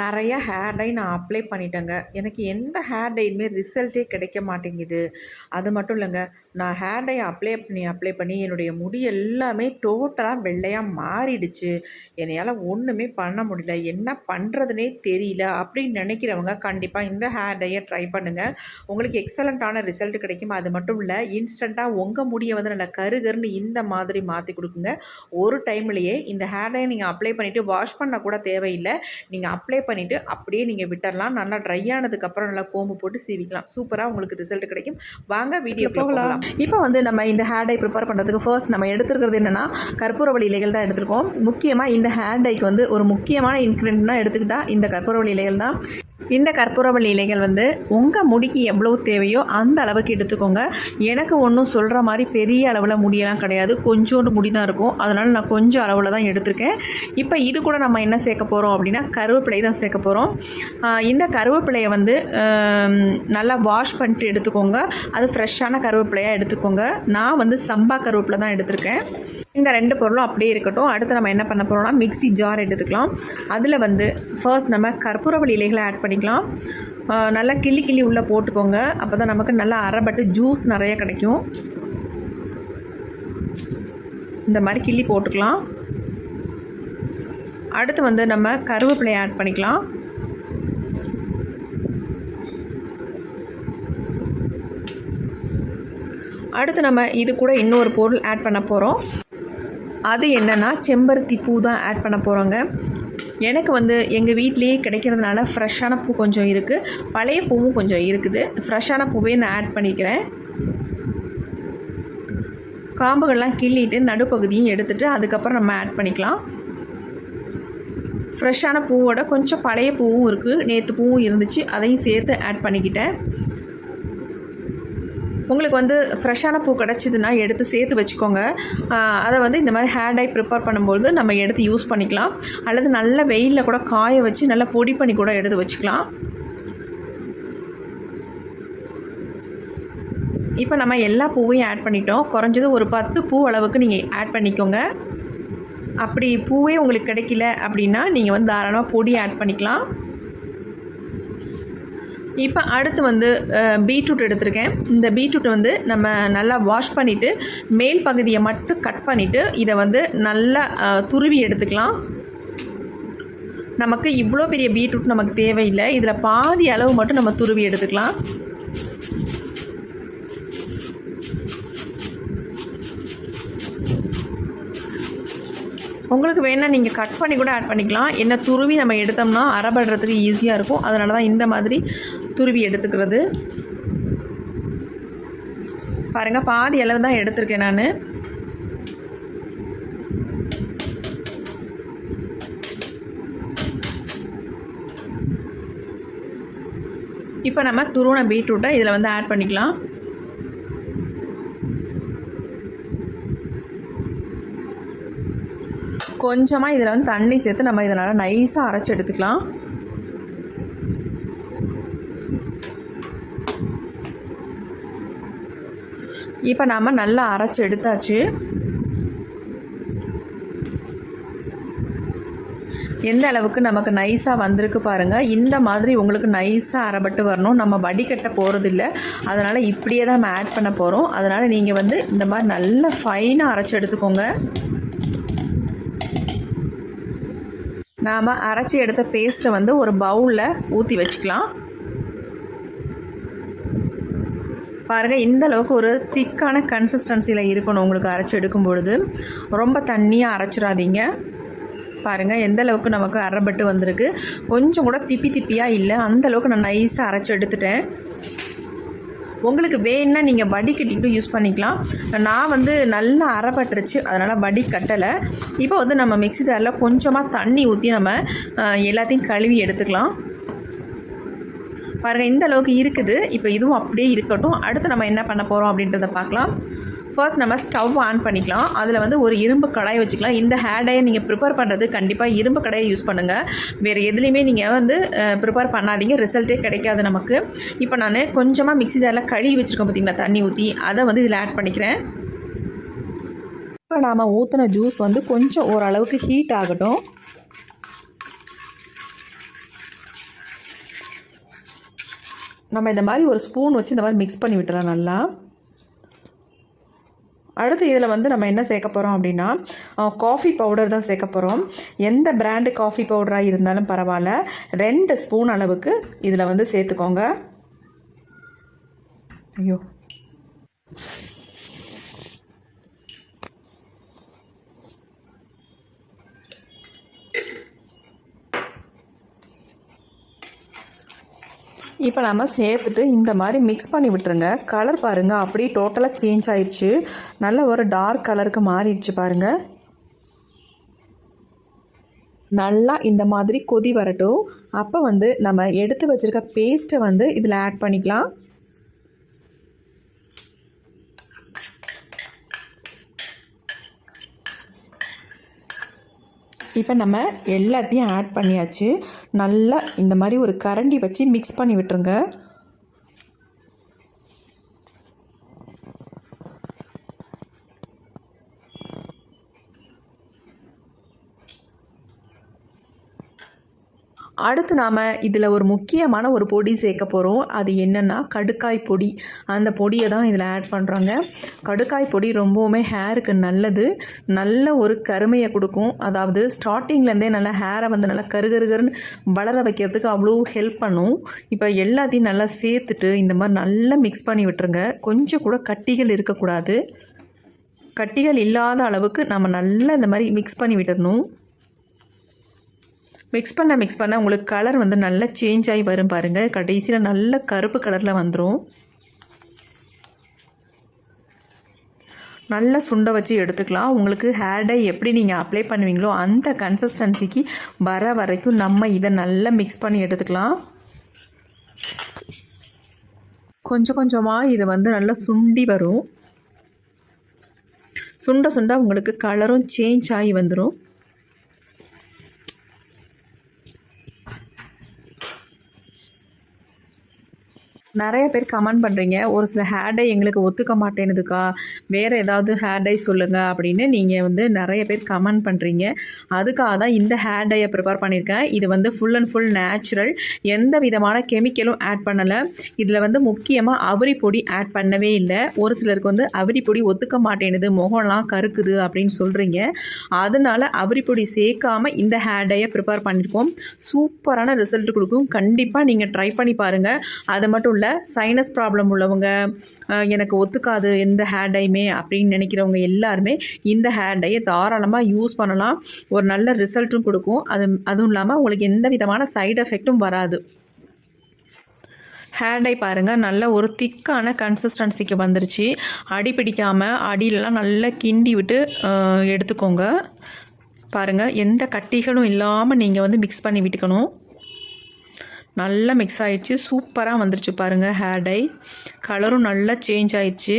நிறைய hair dye நான் apply பண்ணிட்டேங்க. எனக்கு எந்த ஹேர் டையுமே ரிசல்ட்டே கிடைக்க மாட்டேங்குது. அது மட்டும் இல்லைங்க நான் ஹேர் டை அப்ளை பண்ணி அப்ளை பண்ணி என்னுடைய முடி எல்லாமே டோட்டலாக வெள்ளையாக மாறிடுச்சு. என்னையால் ஒன்றுமே பண்ண முடியல. என்ன பண்ணுறதுனே தெரியல. அப்படின்னு நினைக்கிறவங்க கண்டிப்பாக இந்த ஹேர் டையை ட்ரை பண்ணுங்கள் உங்களுக்கு எக்ஸலண்ட்டான ரிசல்ட் கிடைக்கும். அது மட்டும் இல்லை இன்ஸ்டண்ட்டாக உங்கள் முடியை வந்து நல்லா கருகருன்னு இந்த மாதிரி மாற்றி கொடுக்குங்க. ஒரு டைம்லேயே இந்த ஹேர் டை நீங்கள் அப்ளை பண்ணிவிட்டு வாஷ் பண்ண கூட தேவையில்லை. நீங்கள் அப்ளை பண்ணிவிட்டு அப்படியே நீங்கள் விட்டுறலாம். நல்லா ட்ரை ஆனதுக்கப்புறம் நல்லா கோம்பு போட்டு சீவிக்கலாம். சூப்பராக உங்களுக்கு ரிசல்ட் கிடைக்கும். வாங்க வீடியோ போகலாம். இப்போ வந்து நம்ம இந்த ஹேர் டை ப்ரிப்பேர் பண்ணுறதுக்கு ஃபர்ஸ்ட் நம்ம எடுத்துருக்கிறது என்னென்னா கற்பூரவள்ளி இலைகள் தான் எடுத்திருக்கோம். முக்கியமாக இந்த ஹேர் டைக்கு வந்து ஒரு முக்கியமான இன்க்ரீடியன்ட்னா எடுத்துக்கிட்டால் இந்த கற்பூரவள்ளி இலைகள் தான். இந்த கற்பூரவள்ளி இலைகள் வந்து உங்கள் முடிக்கு எவ்வளோ தேவையோ அந்த அளவுக்கு எடுத்துக்கோங்க. எனக்கு ஒன்றும் சொல்கிற மாதிரி பெரிய அளவில் முடியெல்லாம் கிடையாது. கொஞ்சோண்டு முடி தான் இருக்கும். அதனால் நான் கொஞ்சம் அளவில் தான் எடுத்திருக்கேன். இப்போ இது கூட நம்ம என்ன சேர்க்க போகிறோம் அப்படின்னா கருவேப்பிலை தான் சேர்க்க போகிறோம் இந்த கருவேப்பிலையை வந்து நல்லா வாஷ் பண்ணிட்டு எடுத்துக்கோங்க. அது ஃப்ரெஷ்ஷான கருவேப்பிலையாக எடுத்துக்கோங்க. நான் வந்து சம்பா கருவேப்பிலை தான் எடுத்திருக்கேன். இந்த ரெண்டு பொருளும் அப்படியே இருக்கட்டும். அடுத்து நம்ம என்ன பண்ண போகிறோம்னா மிக்ஸி ஜார் எடுத்துக்கலாம். அதில் வந்து ஃபர்ஸ்ட் நம்ம கற்பூரவள்ளி இலைகளை ஆட் பண்ணி பண்ணிக்கலாம். நல்லா கிள்ளி கிள்ளி உள்ளே போட்டுக்கோங்க. அப்போ தான் நமக்கு நல்லா அரைப்பட்டு ஜூஸ் நிறைய கிடைக்கும். இந்த மாதிரி கிள்ளி போட்டுக்கலாம். அடுத்து வந்து நம்ம கருவேப்பிலையை ஆட் பண்ணிக்கலாம். அடுத்து நம்ம இது கூட இன்னொரு பொருள் ஆட் பண்ண போகிறோம் அது என்னென்னா செம்பருத்தி பூ தான் ஆட் பண்ண போகிறோங்க எனக்கு வந்து எங்கள் வீட்லேயே கிடைக்கிறதுனால ஃப்ரெஷ்ஷான பூ கொஞ்சம் இருக்குது பழைய பூவும் கொஞ்சம் இருக்குது. ஃப்ரெஷ்ஷான பூவே நான் ஆட் பண்ணிக்கிறேன். காம்புகள்லாம் கிள்ளிட்டு நடுப்பகுதியும் எடுத்துகிட்டு அதுக்கப்புறம் நம்ம ஆட் பண்ணிக்கலாம். ஃப்ரெஷ்ஷான பூவோட கொஞ்சம் பழைய பூவும் இருக்குது நேற்று பூவும் இருந்துச்சு. அதையும் சேர்த்து ஆட் பண்ணிக்கிட்டேன். உங்களுக்கு வந்து ஃப்ரெஷ்ஷான பூ கிடச்சிதுன்னா எடுத்து சேர்த்து வச்சுக்கோங்க. அதை வந்து இந்த மாதிரி ஹேர் டை ப்ரிப்பேர் பண்ணும்போது நம்ம எடுத்து யூஸ் பண்ணிக்கலாம். அல்லது நல்ல வெயிலில் கூட காய வச்சு நல்லா பொடி பண்ணி கூட எடுத்து வச்சுக்கலாம். இப்போ நம்ம எல்லா பூவையும் ஆட் பண்ணிட்டோம். குறைஞ்சது ஒரு பத்து பூ அளவுக்கு நீங்கள் ஆட் பண்ணிக்கோங்க. அப்படி பூவே உங்களுக்கு கிடைக்கல அப்படின்னா நீங்கள் வந்து தாராளமாக பொடி ஆட் பண்ணிக்கலாம். இப்போ அடுத்து வந்து பீட்ரூட் எடுத்திருக்கேன். இந்த பீட்ரூட் வந்து நம்ம நல்லா வாஷ் பண்ணிவிட்டு மேல் பகுதியை மட்டும் கட் பண்ணிவிட்டு இதை வந்து நல்லா துருவி எடுத்துக்கலாம். நமக்கு இவ்வளோ பெரிய பீட்ரூட் நமக்கு தேவையில்லை. இதில் பாதி அளவு மட்டும் நம்ம துருவி எடுத்துக்கலாம். உங்களுக்கு வேணால் நீங்கள் கட் பண்ணி கூட ஆட் பண்ணிக்கலாம். என்ன துருவி நம்ம எடுத்தோம்னா அரைபடுறதுக்கு ஈஸியாக இருக்கும். அதனால தான் இந்த மாதிரி துருவி எடுத்துக்கிறது. பாருங்கள் பாதி அளவு தான் எடுத்திருக்கேன் நான். இப்போ நம்ம துருவண பீட்ரூட்டை இதில் வந்து ஆட் பண்ணிக்கலாம். கொஞ்சமாக இதில் வந்து தண்ணி சேர்த்து நம்ம இதனால் நைஸாக அரைச்சி எடுத்துக்கலாம். இப்போ நாம் நல்லா அரைச்சி எடுத்தாச்சு. எந்த அளவுக்கு நமக்கு நைஸாக வந்திருக்கு பாருங்கள் இந்த மாதிரி உங்களுக்கு நைஸாக அரைபட்டு வரணும். நம்ம வடிகட்ட போகிறதில்ல அதனால் இப்படியே தான் நம்ம ஆட் பண்ண போகிறோம் அதனால் நீங்கள் வந்து இந்த மாதிரி நல்லா ஃபைனாக அரைச்சி எடுத்துக்கோங்க. நாம் அரைச்சி எடுத்த பேஸ்ட்டை வந்து ஒரு பவுலில் ஊற்றி வச்சுக்கலாம். பாருங்கள் இந்த அளவுக்கு ஒரு திக்கான கன்சிஸ்டன்சியில் இருக்கணும் உங்களுக்கு அரைச்சி எடுக்கும் பொழுது. ரொம்ப தண்ணியாக அரைச்சிடாதீங்க. பாருங்கள் எந்த அளவுக்கு நமக்கு அரைப்பட்டு வந்திருக்கு. கொஞ்சம் கூட திப்பி திப்பியாக இல்லை அந்த அளவுக்கு நான் நைஸாக அரைச்சி எடுத்துட்டேன். உங்களுக்கு வேணுன்னா நீங்கள் வடி கட்டிக்கிட்டு யூஸ் பண்ணிக்கலாம். நான் வந்து நல்லா அரைப்பட்டுருச்சு அதனால் வடி கட்டலை. இப்போ வந்து நம்ம மிக்ஸி ஜாரில் கொஞ்சமாக தண்ணி ஊற்றி நம்ம எல்லாத்தையும் கழுவி எடுத்துக்கலாம். பாருங்கள் இந்த அளவுக்கு இருக்குது. இப்போ இதுவும் அப்படியே இருக்கட்டும். அடுத்து நம்ம என்ன பண்ண போகிறோம் அப்படின்றத பார்க்கலாம். ஃபர்ஸ்ட் நம்ம ஸ்டவ் ஆன் பண்ணிக்கலாம். அதில் வந்து ஒரு இரும்பு கடாய் வச்சுக்கலாம். இந்த ஹேர் டையை நீங்கள் ப்ரிப்பேர் பண்ணுறது கண்டிப்பாக இரும்பு கடாயை யூஸ் பண்ணுங்கள் வேறு எதுலேயுமே நீங்கள் வந்து ப்ரிப்பேர் பண்ணாதீங்க. ரிசல்ட்டே கிடைக்காது நமக்கு. இப்போ நான் கொஞ்சமாக மிக்ஸி ஜாரில் கழுவி வச்சுருக்கேன் பார்த்தீங்களா தண்ணி ஊற்றி அதை வந்து இதில் ஆட் பண்ணிக்கிறேன். இப்போ நாம் ஊற்றின ஜூஸ் வந்து கொஞ்சம் ஓரளவுக்கு ஹீட் ஆகட்டும். நம்ம இந்த மாதிரி ஒரு ஸ்பூன் வச்சு இந்த மாதிரி மிக்ஸ் பண்ணி விட்டுறோம் நல்லா. அடுத்து இதில் வந்து நம்ம என்ன சேர்க்க போகிறோம் அப்படின்னா காஃபி பவுடர் தான் சேர்க்க போகிறோம் எந்த பிராண்டு காஃபி பவுடராக இருந்தாலும் பரவாயில்ல. ரெண்டு ஸ்பூன் அளவுக்கு இதில் வந்து சேர்த்துக்கோங்க. ஐயோ. இப்போ நம்ம சேர்த்துட்டு இந்த மாதிரி மிக்ஸ் பண்ணி விட்டுருங்க. கலர் பாருங்கள் அப்படியே டோட்டலாக சேஞ்ச் ஆயிடுச்சு. நல்ல ஒரு டார்க் கலருக்கு மாறிடுச்சு பாருங்கள் நல்லா இந்த மாதிரி கொதி வரட்டும். அப்போ வந்து நம்ம எடுத்து வச்சுருக்க பேஸ்ட்டை வந்து இதில் ஆட் பண்ணிக்கலாம். இப்போ நம்ம எல்லாத்தையும் ஆட் பண்ணியாச்சு. நல்லா இந்த மாதிரி ஒரு கரண்டி வச்சு மிக்ஸ் பண்ணி விட்டுருங்க. அடுத்து நாம் இதில் ஒரு முக்கியமான ஒரு பொடி சேர்க்க போகிறோம் அது என்னென்னா கடுக்காய் பொடி. அந்த பொடியை தான் இதில் ஆட் பண்ணுறாங்க கடுக்காய் பொடி ரொம்பவுமே ஹேருக்கு நல்லது. நல்ல ஒரு கருமையை கொடுக்கும். அதாவது ஸ்டார்டிங்லேருந்தே நல்லா ஹேரை வந்து நல்லா கருகருகருன்னு வளர வைக்கிறதுக்கு அவ்வளோ ஹெல்ப் பண்ணும். இப்போ எல்லாத்தையும் நல்லா சேர்த்துட்டு இந்த மாதிரி நல்லா மிக்ஸ் பண்ணி விட்டுருங்க. கொஞ்சம் கூட கட்டிகள் இருக்கக்கூடாது. கட்டிகள் இல்லாத அளவுக்கு நம்ம நல்லா இந்த மாதிரி மிக்ஸ் பண்ணி விட்டுறணும். மிக்ஸ் பண்ண மிக்ஸ் பண்ண உங்களுக்கு கலர் வந்து நல்லா சேஞ்ச் ஆகி வரும் பாருங்கள் கடைசியில் நல்ல கருப்பு கலரில் வந்துடும் நல்லா சுண்டை வச்சு எடுத்துக்கலாம். உங்களுக்கு ஹேர் டை எப்படி நீங்கள் அப்ளை பண்ணுவீங்களோ அந்த கன்சிஸ்டன்சிக்கு வர வரைக்கும் நம்ம இதை நல்லா மிக்ஸ் பண்ணி எடுத்துக்கலாம். கொஞ்சம் கொஞ்சமாக இது வந்து நல்லா சுண்டி வரும். சுண்ட சுண்ட உங்களுக்கு கலரும் சேஞ்ச் ஆகி வந்துடும் நிறைய பேர் கமெண்ட் பண்ணுறீங்க ஒரு சில ஹேர் டை எங்களுக்கு ஒத்துக்க மாட்டேனுதுக்கா வேறு ஏதாவது ஹேர் டை சொல்லுங்கள் அப்படின்னு நீங்கள் வந்து நிறைய பேர் கமெண்ட் பண்ணுறீங்க அதுக்காக தான் இந்த ஹேர் டையை ப்ரிப்பேர் பண்ணியிருக்கேன். இது வந்து ஃபுல் அண்ட் ஃபுல் நேச்சுரல் எந்த விதமான கெமிக்கலும் ஆட் பண்ணலை. இதில் வந்து முக்கியமாக அவரி பொடி ஆட் பண்ணவே இல்லை. ஒரு சிலருக்கு வந்து அவரி பொடி ஒத்துக்க மாட்டேனுது முகம்லாம் கருக்குது அப்படின்னு சொல்கிறீங்க அதனால் அவரி பொடி சேர்க்காமல் இந்த ஹேர் டையை ப்ரிப்பேர் பண்ணியிருக்கோம். சூப்பரான ரிசல்ட் கொடுக்கும். கண்டிப்பாக நீங்கள் ட்ரை பண்ணி பாருங்கள் அது மட்டும் இல்லை சைனஸ் ப்ராப்ளம் உள்ளவங்க எனக்கு ஒத்துக்காது எந்த ஹேர் டைமே அப்படின்னு நினைக்கிறவங்க எல்லாருமே இந்த ஹேர் டையை தாராளமாக யூஸ் பண்ணலாம். ஒரு நல்ல ரிசல்ட்டும் கொடுக்கும். அது அதுவும் இல்லாமல் உங்களுக்கு எந்த விதமான சைடு எஃபெக்ட்டும் வராது. ஹேர் டை பாருங்கள் நல்ல ஒரு திக்கான கன்சிஸ்டன்சிக்கு வந்துருச்சு. அடி பிடிக்காமல் அடியிலலாம் நல்லா கிண்டி விட்டு எடுத்துக்கோங்க. பாருங்கள் எந்த கட்டிகளும் இல்லாமல் நீங்கள் வந்து மிக்ஸ் பண்ணி விட்டுக்கணும். நல்லா மிக்ஸ் ஆகிடுச்சு சூப்பராக வந்துருச்சு பாருங்கள் ஹேர் டை கலரும் நல்லா சேஞ்ச் ஆயிடுச்சு.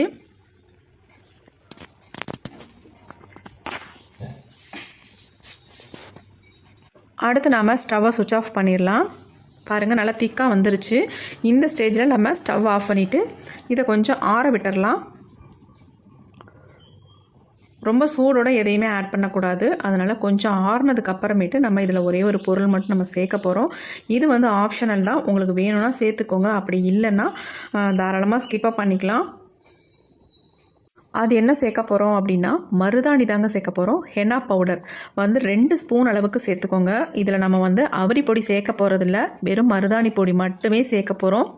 அடுத்து நாம் ஸ்டவ்வை சுவிட்ச் ஆஃப் பண்ணிடலாம். பாருங்கள் நல்லா திக்காக வந்துருச்சு. இந்த ஸ்டேஜில் நம்ம ஸ்டவ் ஆஃப் பண்ணிவிட்டு இதை கொஞ்சம் ஆற விட்டுடலாம் ரொம்ப சூடோட எதையுமே ஆட் பண்ணக்கூடாது. அதனால் கொஞ்சம் ஆறுனதுக்கு அப்புறமேட்டு நம்ம இதில் ஒரே ஒரு பொருள் மட்டும் நம்ம சேர்க்க போகிறோம் இது வந்து ஆப்ஷனல் தான். உங்களுக்கு வேணும்னா சேர்த்துக்கோங்க. அப்படி இல்லைன்னா தாராளமாக ஸ்கிப்பாக பண்ணிக்கலாம். அது என்ன சேர்க்க போகிறோம் அப்படின்னா மருதாணி தாங்க சேர்க்க போகிறோம் ஹெனா பவுடர் வந்து ரெண்டு ஸ்பூன் அளவுக்கு சேர்த்துக்கோங்க. இதில் நம்ம வந்து அவரி பொடி சேர்க்க போகிறதில்ல வெறும் மருதாணி பொடி மட்டுமே சேர்க்க போகிறோம்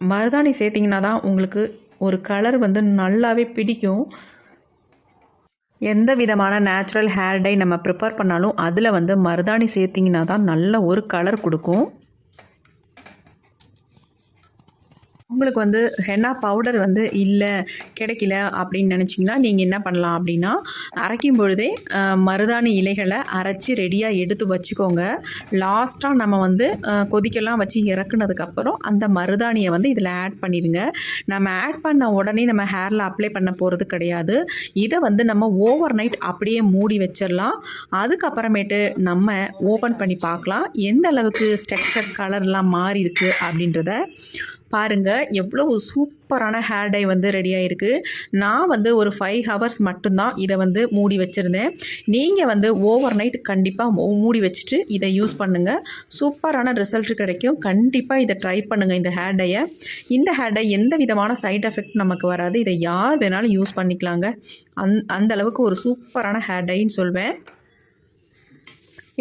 மருதாணி சேர்த்திங்கன்னா தான் உங்களுக்கு ஒரு கலர் வந்து நல்லாவே பிடிக்கும். எந்த விதமான நேச்சுரல் ஹேர் டை நம்ம ப்ரிப்பேர் பண்ணாலும் அதில் வந்து மருதாணி சேர்த்திங்கன்னா தான் நல்ல ஒரு கலர் கொடுக்கும். உங்களுக்கு வந்து ஹென்னா பவுடர் வந்து இல்லை கிடைக்கல அப்படின்னு நினச்சிங்கன்னா நீங்கள் என்ன பண்ணலாம் அப்படின்னா அரைக்கும் பொழுதே மருதாணி இலைகளை அரைச்சி ரெடியாக எடுத்து வச்சுக்கோங்க. லாஸ்ட்டாக நம்ம வந்து கொதிக்கெல்லாம் வச்சு இறக்குனதுக்கப்புறம் அந்த மருதாணியை வந்து இதில் ஆட் பண்ணிடுங்க. நம்ம ஆட் பண்ண உடனே நம்ம ஹேரில் அப்ளை பண்ண போகிறது கிடையாது. இதை வந்து நம்ம ஓவர் நைட் அப்படியே மூடி வச்சிடலாம். அதுக்கப்புறமேட்டு நம்ம ஓப்பன் பண்ணி பார்க்கலாம். எந்த அளவுக்கு ஸ்ட்ரக்சர் கலர்லாம் மாறி இருக்குது அப்படின்றத. பாருங்கள் எவ்வளோ சூப்பரான ஹேர் டை வந்து ரெடி ஆகிருக்கு நான் வந்து ஒரு ஃபைவ் ஹவர்ஸ் மட்டும்தான் இதை வந்து மூடி வச்சுருந்தேன். நீங்கள் வந்து ஓவர் நைட் கண்டிப்பாக மூடி வச்சுட்டு இதை யூஸ் பண்ணுங்கள் சூப்பரான ரிசல்ட் கிடைக்கும். கண்டிப்பாக இதை ட்ரை பண்ணுங்கள் இந்த ஹேர் டையை இந்த ஹேர் டை எந்த விதமான சைட் எஃபெக்ட் நமக்கு வராது. இதை யார் வேணாலும் யூஸ் பண்ணிக்கலாங்க. அந் அந்த அளவுக்கு ஒரு சூப்பரான ஹேர் டைன்னு சொல்வேன்.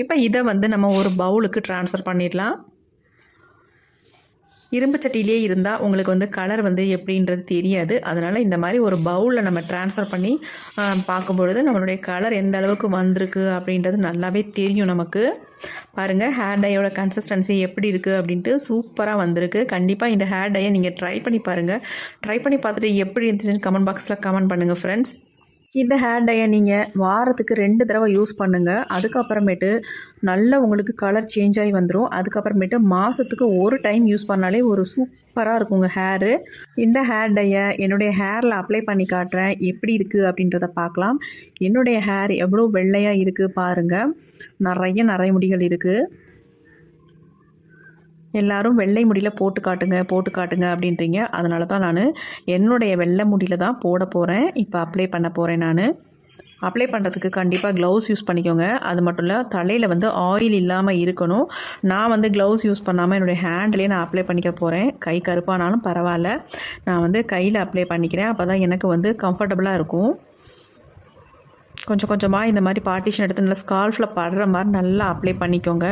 இப்போ இதை வந்து நம்ம ஒரு பவுலுக்கு ட்ரான்ஸ்ஃபர் பண்ணிடலாம். இரும்பு சட்டியிலே இருந்தால் உங்களுக்கு வந்து கலர் வந்து எப்படின்றது தெரியாது. அதனால் இந்த மாதிரி ஒரு பவுலில் நம்ம ட்ரான்ஸ்ஃபர் பண்ணி பார்க்கும்பொழுது நம்மளுடைய கலர் எந்த அளவுக்கு வந்திருக்கு அப்படின்றது நல்லாவே தெரியும் நமக்கு. பாருங்கள் ஹேர் டையோட கன்சிஸ்டன்சி எப்படி இருக்குது அப்படின்ட்டு சூப்பராக வந்திருக்கு. கண்டிப்பாக இந்த ஹேர் டையை நீங்கள் ட்ரை பண்ணி பாருங்கள் ட்ரை பண்ணி பார்த்துட்டு எப்படி இருந்துச்சுன்னு கமெண்ட் பாக்ஸில் கமெண்ட் பண்ணுங்கள் ஃப்ரெண்ட்ஸ் இந்த ஹேர் டையை நீங்கள் வாரத்துக்கு ரெண்டு தடவை யூஸ் பண்ணுங்கள் அதுக்கப்புறமேட்டு நல்ல உங்களுக்கு கலர் சேஞ்ச் ஆகி வந்துடும் அதுக்கப்புறமேட்டு மாதத்துக்கு ஒரு டைம் யூஸ் பண்ணாலே ஒரு சூப்பராக இருக்குங்க ஹேரு இந்த ஹேர் டையை என்னுடைய ஹேரில் அப்ளை பண்ணி காட்டுறேன். எப்படி இருக்குது அப்படின்றத பார்க்கலாம். என்னுடைய ஹேர் எவ்வளோ வெள்ளையாக இருக்குது பாருங்கள் நிறைய நிறைய முடிகள் இருக்குது எல்லாரும் வெள்ளை முடியில் போட்டு காட்டுங்க போட்டு காட்டுங்க அப்படின்றீங்க. அதனால தான் நான் என்னுடைய வெள்ளை முடியில் தான் போட போகிறேன் இப்போ அப்ளை பண்ண போகிறேன் நான். அப்ளை பண்ணுறதுக்கு கண்டிப்பாக க்ளவுஸ் யூஸ் பண்ணிக்கோங்க. அது மட்டும் இல்லை தலையில் வந்து ஆயில் இல்லாமல் இருக்கணும். நான் வந்து க்ளவுஸ் யூஸ் பண்ணாமல் என்னுடைய ஹேண்ட்லேயே நான் அப்ளை பண்ணிக்க போகிறேன் கை கருப்பானாலும் பரவாயில்ல. நான் வந்து கையில் அப்ளை பண்ணிக்கிறேன். அப்போ தான் எனக்கு வந்து கம்ஃபர்டபுளாக இருக்கும். கொஞ்சம் கொஞ்சமாக இந்த மாதிரி பார்ட்டிஷன் எடுத்து நல்லா ஸ்கால்ஃபில் படுற மாதிரி நல்லா அப்ளை பண்ணிக்கோங்க.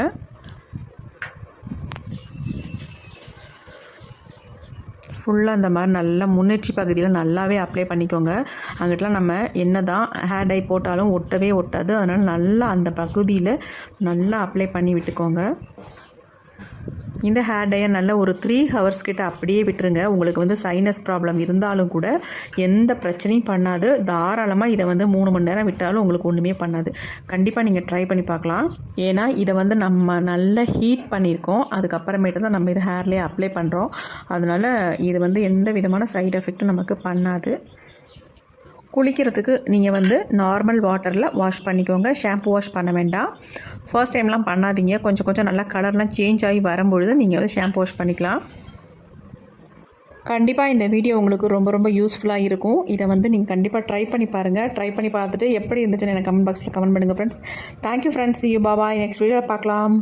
ஃபுல்லாக இந்த மாதிரி நல்லா முன்னேற்றி பகுதியில் நல்லாவே அப்ளை பண்ணிக்கோங்க. அங்கிட்டலாம் நம்ம என்ன தான் ஹேர் டை போட்டாலும் ஒட்டவே ஒட்டாது. அதனால் நல்லா அந்த பகுதியில் நல்லா அப்ளை பண்ணி விட்டுக்கோங்க. இந்த ஹேர் டையை நல்ல ஒரு த்ரீ ஹவர்ஸ் கிட்ட அப்படியே விட்டுருங்க. உங்களுக்கு வந்து சைனஸ் ப்ராப்ளம் இருந்தாலும் கூட எந்த பிரச்சனையும் பண்ணாது. தாராளமாக இதை வந்து மூணு மணி நேரம் விட்டாலும் உங்களுக்கு ஒன்றுமே பண்ணாது. கண்டிப்பாக நீங்கள் ட்ரை பண்ணி பார்க்கலாம். ஏன்னா இதை வந்து நம்ம நல்லா ஹீட் பண்ணியிருக்கோம். அதுக்கப்புறமேட்டு தான் நம்ம இதை ஹேர்லேயே அப்ளை பண்ணுறோம் அதனால் இது வந்து எந்த விதமான சைடு எஃபெக்ட்டும் நமக்கு பண்ணாது. குளிக்கிறதுக்கு நீங்கள் வந்து நார்மல் வாட்டரில் வாஷ் பண்ணிக்கோங்க. ஷாம்பு வாஷ் பண்ண வேண்டாம். ஃபர்ஸ்ட் டைம்லாம் பண்ணாதீங்க. கொஞ்சம் கொஞ்சம் நல்லா கலர்லாம் சேஞ்ச் ஆகி வரும்பொழுது நீங்கள் வந்து ஷாம்பு வாஷ் பண்ணிக்கலாம். கண்டிப்பாக இந்த வீடியோ உங்களுக்கு ரொம்ப ரொம்ப யூஸ்ஃபுல்லாக இருக்கும். இதை வந்து நீங்கள் கண்டிப்பாக ட்ரை பண்ணி பாருங்கள் ட்ரை பண்ணி பார்த்துட்டு எப்படி இருந்துச்சுன்னு எனக்கு கமெண்ட் பாக்ஸில் கமெண்ட் பண்ணுங்கள் ஃப்ரெண்ட்ஸ் தேங்க்யூ ஃப்ரெண்ட்ஸ் யூ பாபா நெக்ஸ்ட் வீடியோவில் பார்க்கலாம்.